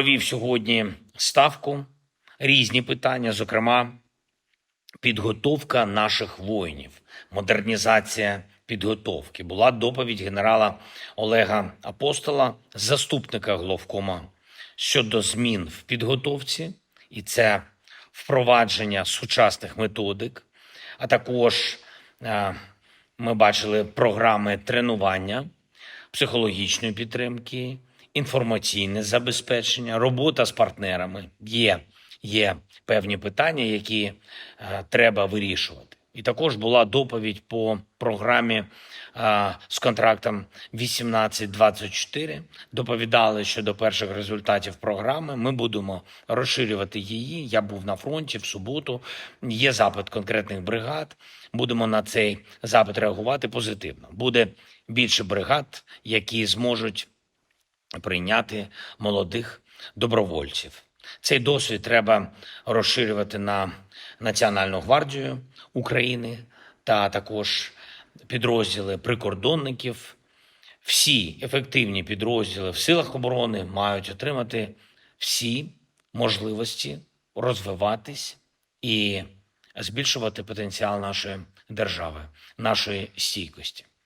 провів сьогодні ставку, різні питання, зокрема, підготовка наших воїнів, модернізація підготовки. Була доповідь генерала Олега Апостола, заступника головкома щодо змін в підготовці, і це впровадження сучасних методик, а також е, ми бачили програми тренування, психологічної підтримки, інформаційне забезпечення, робота з партнерами. Є, є певні питання, які е, треба вирішувати. І також була доповідь по програмі е, з контрактом 1824. Доповідали щодо перших результатів програми. Ми будемо розширювати її. Я був на фронті в суботу. Є запит конкретних бригад. Будемо на цей запит реагувати позитивно. Буде більше бригад, які зможуть прийняти молодих добровольців. Цей досвід треба розширювати на Національну гвардію України та також підрозділи прикордонників. Всі ефективні підрозділи в силах оборони мають отримати всі можливості розвиватись і збільшувати потенціал нашої держави, нашої стійкості.